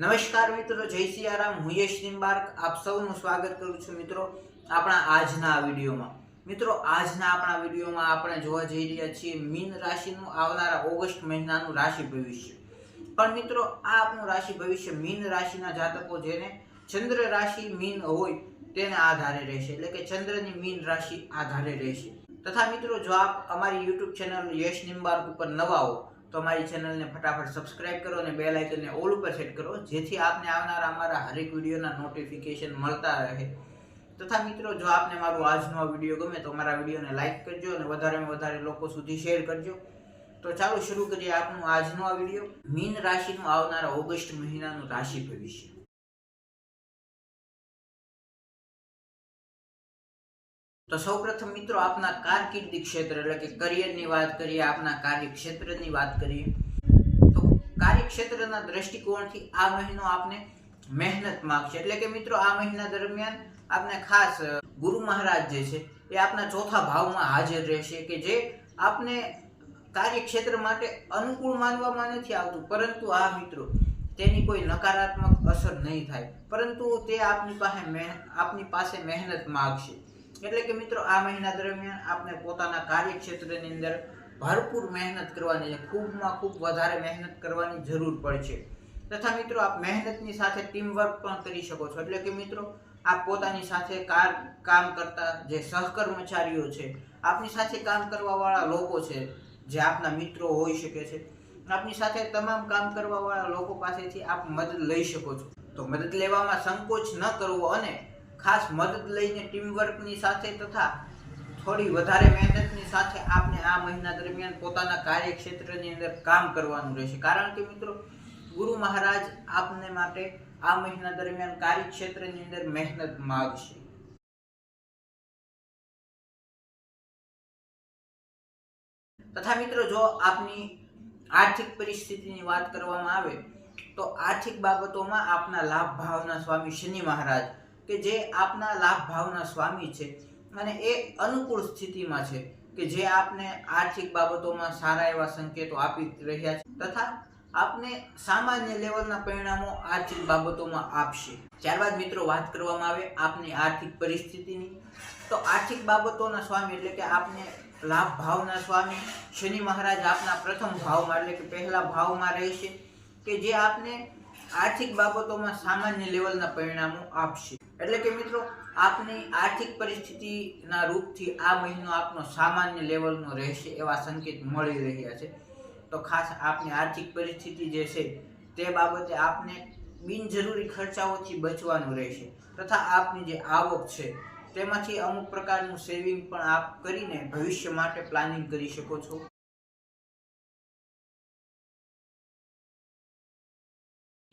નમસ્કાર મિત્રો, જય સિયારામ. હું યશ નિમ્બાર્ક આપ સૌનું સ્વાગત કરું છું મિત્રો આપણા આજના વિડીયોમાં. મિત્રો, આજના આપણા વિડીયોમાં આપણે જોવા જઈ રહ્યા છીએ મીન રાશિનું આવનારા ઓગસ્ટ મહિનાનું રાશિ ભવિષ્ય. પણ મિત્રો, આ આપણું રાશિ ભવિષ્ય મીન રાશિના જાતકો જેને ચંદ્ર રાશિ મીન હોય તેને આધારે રહેશે. એટલે કે ચંદ્રની મીન રાશિ આધારે રહેશે. તથા મિત્રો, જો આપ અમારી યુટ્યુબ ચેનલ યશ નિમ્બાર્ક ઉપર નવા હો તો અમારી ચેનલને ફટાફટ સબસ્ક્રાઇબ કરો અને બેલ આઇકનને ઓલ ઉપર સેટ કરો, જેથી આપને આવનારા અમારા હરેક વિડીયોના નોટિફિકેશન મળતા રહે. તથા મિત્રો, જો આપને મારું આજનો વીડિયો ગમે તો મારા વિડીયોને લાઇક કરજો અને વધારેમાં વધારે લોકો સુધી શેર કરજો. તો ચાલો શરૂ કરીએ આપનું આજનો આ વીડિયો. મીન રાશિનું આવનારા ઓગસ્ટ મહિનાનું રાશિ ભવિષ્ય. તો સૌપ્રથમ મિત્રો આપના કારકિર્દી ક્ષેત્ર એટલે કે કરિયરની વાત કરીએ, આપના કાર્ય ક્ષેત્રની વાત કરીએ, તો કાર્યક્ષેત્રના દ્રષ્ટિકોણથી આ મહિનો આપને મહેનત માગશે. એટલે કે મિત્રો આ મહિના દરમિયાન આપને ખાસ ગુરુ મહારાજ જે છે, એ આપના ચોથા ભાવમાં હાજર રહેશે કે જે આપને કાર્યક્ષેત્ર માટે અનુકૂળ માનવામાં નથી આવતું. પરંતુ આ મિત્રો, તેની કોઈ નકારાત્મક અસર નહીં થાય. પરંતુ તે આપની પાસે આપની પાસે મહેનત માગશે. એટલે કે મિત્રો, આ મહિના દરમિયાન આપણે પોતાના કાર્યક્ષેત્રની અંદર ભરપૂર મહેનત કરવાની છે ખૂબમાં ખૂબ વધારે મહેનત કરવાની જરૂર પડશે તથા મિત્રો, આપ મહેનતની સાથે ટીમ વર્ક પણ કરી શકો છો. એટલે કે મિત્રો, આપ પોતાની સાથે કાર, કામ કરતા જે સહકર્મચારીઓ છે, આપની સાથે કામ કરવાવાળા લોકો છે, જે આપના મિત્રો હોઈ શકે છે, આપની સાથે તમામ કામ કરવાવાળા લોકો પાસેથી આપ મદદ લઈ શકો છો. તો મદદ લેવામાં સંકોચ ન કરવો અને ખાસ મદદ લઈને ટીમ વર્કની સાથે તથા થોડી વધારે મહેનતની સાથે આપને આ મહિના દરમિયાન પોતાના કાર્યક્ષેત્રની અંદર કામ કરવાનું રહેશે. કારણ કે મિત્રો, ગુરુ મહારાજ આપને માટે આ મહિના દરમિયાન કાર્યક્ષેત્રની અંદર મહેનત માગશે. તથા મિત્રો, જો આપની આર્થિક પરિસ્થિતિની વાત કરવામાં આવે, તો આર્થિક બાબતોમાં આપના લાભ ભાવના સ્વામી શનિ મહારાજ કે જે આપના લાભ ભાવના સ્વામી છે અને એ અનુકૂળ સ્થિતિમાં છે કે જે આપને આર્થિક બાબતોમાં સારા એવા સંકેતો આપી રહ્યા છે તથા આપને સામાન્ય લેવલના પરિણામો આર્થિક બાબતોમાં આપશે. ત્યારબાદ મિત્રો વાત કરવામાં આવે આપની આર્થિક પરિસ્થિતિની. તો આર્થિક બાબતોના સ્વામી એટલે કે આપને લાભ ભાવના સ્વામી. શનિ મહારાજ આપના પ્રથમ ભાવમાં એટલે કે પહેલા ભાવમાં રહેશે કે જે આપને આર્થિક બાબતોમાં સામાન્ય લેવલના પરિણામો આપશે. એટલે કે મિત્રો, આપની આર્થિક પરિસ્થિતિના રૂપથી આ મહિનો આપનો સામાન્ય લેવલનો રહેશે એવા સંકેત મળી રહ્યા છે. તો ખાસ આપની આર્થિક પરિસ્થિતિ જે છે તે બાબતે આપને બિનજરૂરી ખર્ચાઓથી બચવાનું રહેશે. તથા આપની જે આવક છે, તેમાંથી અમુક પ્રકારનું સેવિંગ પણ આપ કરીને ભવિષ્ય માટે પ્લાનિંગ કરી શકો છો.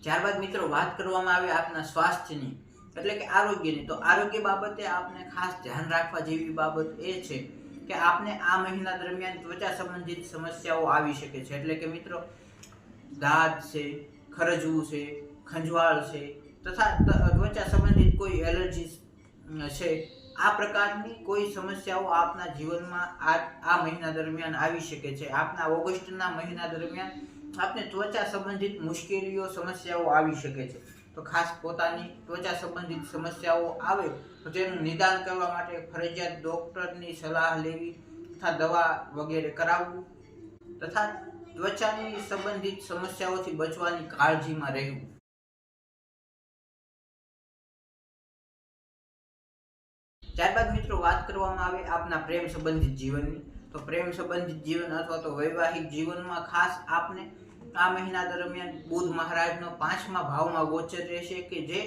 ત્યારબાદ મિત્રો, વાત કરવામાં આવે આપના સ્વાસ્થ્યની. એટલે કે આરોગ્યની. તો આરોગ્ય બાબતે આપને ખાસ ધ્યાન રાખવા જેવી બાબત એ છે કે આપને આ મહિના દરમિયાન ત્વચા સંબંધિત સમસ્યાઓ આવી શકે છે. એટલે કે મિત્રો, દાંત છે, ખરજવું છે, ખંજવાળ છે, તથા ત્વચા સંબંધિત કોઈ એલર્જી છે, આ પ્રકારની કોઈ સમસ્યાઓ આપના જીવનમાં આ આ મહિના દરમિયાન આવી શકે છે. આપના ઓગસ્ટના મહિના દરમિયાન આપને ત્વચા સંબંધિત મુશ્કેલીઓ, સમસ્યાઓ આવી શકે છે. તો ખાસ પોતાની ત્વચા સંબંધિત સમસ્યાઓ આવે તો તેનું નિદાન કરવા માટે ફરજિયાત ડૉક્ટરની સલાહ લેવી તથા દવા વગેરે કરાવવું તથા ત્વચાની સંબંધિત સમસ્યાઓથી બચવાની કાળજીમાં રહેવું. ત્યારબાદ મિત્રો વાત કરવામાં આવે આપના પ્રેમ સંબંધિત જીવનની. તો પ્રેમ સંબંધિત જીવન અથવા તો વૈવાહિક જીવનમાં ખાસ આપને આ મહિના દરમિયાન બુધ મહારાજનો પાંચમા ભાવમાં ગોચર રહેશે કે જે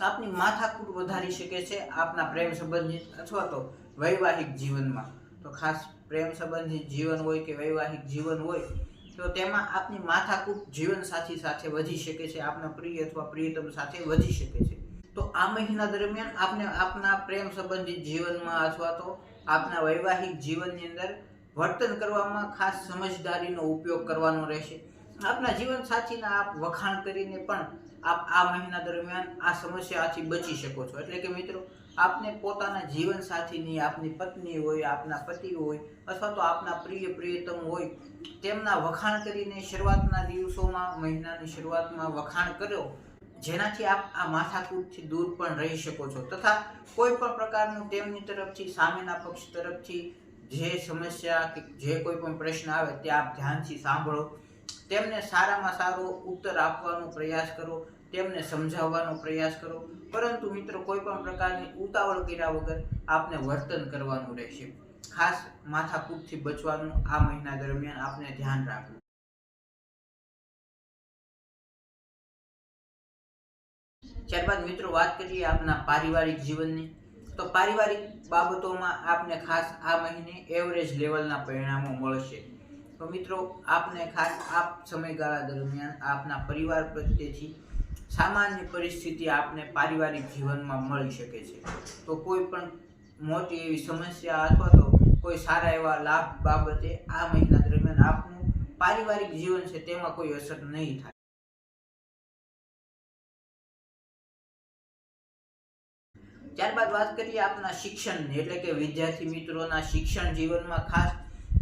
આપની માથાકૂટ વધારી શકે છે આપના પ્રેમ સંબંધિત અથવા તો વૈવાહિક જીવનમાં. તો ખાસ પ્રેમ સંબંધિત જીવન હોય કે વૈવાહિક જીવન હોય, તો તેમાં આપની માથાકૂટ જીવન સાથી સાથે વધી શકે છે, આપના પ્રિય અથવા પ્રિયતમ સાથે વધી શકે છે. તો આ મહિના દરમિયાન આપને આપના પ્રેમ સંબંધિત જીવનમાં અથવા તો આપના વૈવાહિક જીવનની અંદર વર્તન કરવામાં ખાસ સમજદારીનો ઉપયોગ કરવાનો રહેશે. આપના જીવન સાથીના આપ વખાણ કરીને પણ આપ આ મહિના દરમિયાન આ સમસ્યાથી બચી શકો છો. એટલે કે મિત્રો, આપને પોતાના જીવન સાથીની, આપની પત્ની હોય, આપના પતિ હોય, અથવા તો આપના પ્રિય પ્રિયતમ હોય, તેમના વખાણ કરીને શરૂઆતના દિવસોમાં, મહિનાની શરૂઆતમાં વખાણ કર્યો, જેનાથી આપ આ માથાકૂટથી દૂર પણ રહી શકો છો. તથા કોઈ પણ પ્રકારનું તેમની તરફથી, સામેના પક્ષ તરફથી જે સમસ્યા કે જે કોઈ પણ પ્રશ્ન આવે, તે આપ ધ્યાનથી સાંભળો. તેમને સારામાં સારો ઉત્તર આપવાનો પ્રયાસ કરો, તેમને સમજાવવાનો પ્રયાસ કરો. પરંતુ મિત્રો કોઈ પણ પ્રકારની ઉતાવળ કર્યા વગર આપને વર્તન કરવાનું રહેશે. ખાસ માથાકૂટથી બચવાનું આ મહિના દરમિયાન આપને ધ્યાન રાખવું. ત્યારબાદ મિત્રો, વાત કરીએ આપના પારિવારિક જીવનની. તો પારિવારિક બાબતોમાં આપને ખાસ આ મહિને એવરેજ લેવલના પરિણામો મળશે. તો મિત્રો, આપને ખાસ આપ સમયગાળા દરમિયાન આપના પરિવાર પ્રત્યેથી સામાન્ય પરિસ્થિતિ આપને પારિવારિક જીવનમાં મળી શકે છે. તો કોઈ પણ મોટી એવી સમસ્યા અથવા તો કોઈ સારા એવા લાભ બાબતે આ મહિના દરમિયાન આપનું પારિવારિક જીવન છે તેમાં કોઈ અસર નહીં થાય. ત્યારબાદ વાત કરીએ આપના શિક્ષણની, એટલે કે વિદ્યાર્થી મિત્રોના શિક્ષણ જીવનમાં ખાસ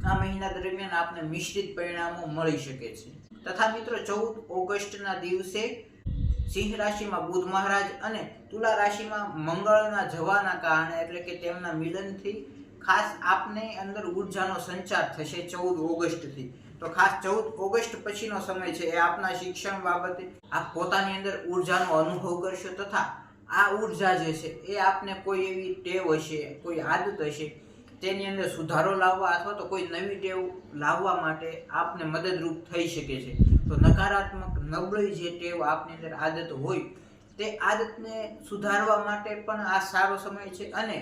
આ મહિના દરમિયાન આપને મિશ્રિત પરિણામો મળી શકે છે. તથા મિત્રો, ચૌદ ઓગસ્ટના દિવસે સિંહ રાશિમાં બુધ મહારાજ અને તુલા રાશિમાં મંગળના જવાના કારણે એટલે કે તેમના મિલનથી ખાસ આપને અંદર ઉર્જાનો સંચાર થશે ચૌદ ઓગસ્ટથી. તો ખાસ ચૌદ ઓગસ્ટ પછીનો સમય છે એ આપના શિક્ષણ બાબતે આપ પોતાની અંદર ઉર્જાનો અનુભવ કરશો તથા આ ઊર્જા જે છે એ આપને કોઈ એવી ટેવ હશે, કોઈ આદત હશે તેની અંદર સુધારો લાવવા અથવા તો કોઈ નવી ટેવ લાવવા માટે આપને મદદરૂપ થઈ શકે છે. તો નકારાત્મક નબળી જે ટેવ આપની અંદર આદત હોય, તે આદતને સુધારવા માટે પણ આ સારો સમય છે અને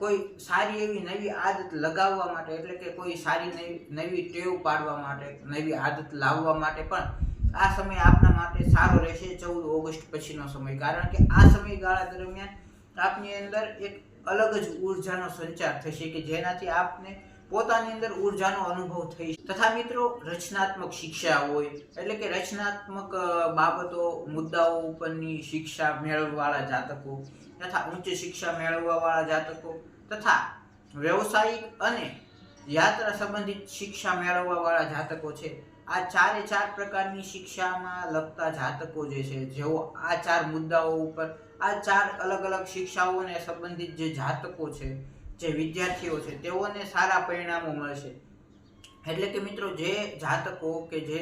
કોઈ સારી એવી નવી આદત લગાવવા માટે, એટલે કે કોઈ સારી નવી ટેવ પાડવા માટે, નવી આદત લાવવા માટે પણ આ સમય આપના માટે સારો રહેશે ચૌદ ઓગસ્ટ પછીનો સમય. કારણ કે આ સમયગાળા દરમિયાન આપની અંદર એક અલગ જ ઉર્જાનો સંચાર થશે કે જેનાથી આપને પોતાની અંદર ઉર્જાનો અનુભવ થઈ તથા મિત્રો, રચનાત્મક શિક્ષા હોય, એટલે કે રચનાત્મક બાબતો, મુદ્દાઓ ઉપરની શિક્ષા મેળવવાળા જાતકો, તથા ઉચ્ચ શિક્ષા મેળવવાવાળા જાતકો, તથા વ્યવસાયિક અને યાત્રા સંબંધિત શિક્ષા મેળવવાવાળા જાતકો છે. આ ચારે ચાર પ્રકારની શિક્ષામાં લગતા જાતકો જે છે, જેઓ આ ચાર મુદ્દાઓ ઉપર, આ ચાર અલગ અલગ શિક્ષાઓને સંબંધિત જે જાતકો છે, જે વિદ્યાર્થીઓ છે, તેઓને સારા પરિણામો મળશે. એટલે કે મિત્રો, જે જાતકો કે જે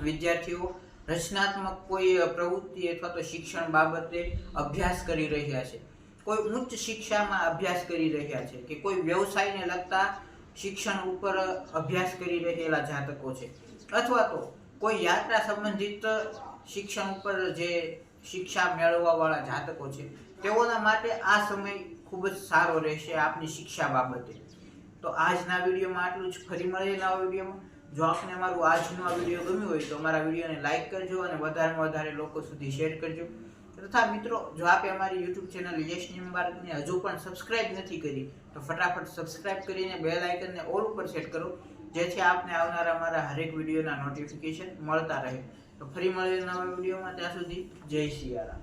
વિદ્યાર્થીઓ રચનાત્મક કોઈ પ્રવૃત્તિ અથવા તો શિક્ષણ બાબતે અભ્યાસ કરી રહ્યા છે, કોઈ ઉચ્ચ શિક્ષામાં અભ્યાસ કરી રહ્યા છે, કે કોઈ વ્યવસાયને લગતા શિક્ષણ ઉપર અભ્યાસ કરી રહેલા જાતકો છે અથવા તો કોઈ યાત્રા સંબંધિત શિક્ષણ ઉપર જે શિક્ષા મેળવવાવાળા જાતકો છે, તેઓના માટે આ સમય ખૂબ જ સારો રહેશે આપની શિક્ષા બાબતે. તો આજના વિડીયોમાં આટલું જ. ફરી મળીએ નવા વિડીયોમાં. જો આપને અમારું આજનો આ વીડિયો ગમ્યો હોય તો અમારા વિડીયોને લાઇક કરજો અને વધારેમાં વધારે લોકો સુધી શેર કરજો. તથા મિત્રો, જો આપે અમારી યુટ્યુબ ચેનલ યશ નિમ્બાર્કને હજુ પણ સબસ્ક્રાઇબ નથી કરી, તો ફટાફટ સબસ્ક્રાઇબ કરીને બેલ આઇકનને ઓલ ઉપર સેટ કરો. જેથી આપને આવનારા અમારા હરેક વિડીયોના નોટિફિકેશન મળતા રહે. તો ફરી મળીએ નવા વિડીયોમાં, ત્યાં સુધી જય સિયારામ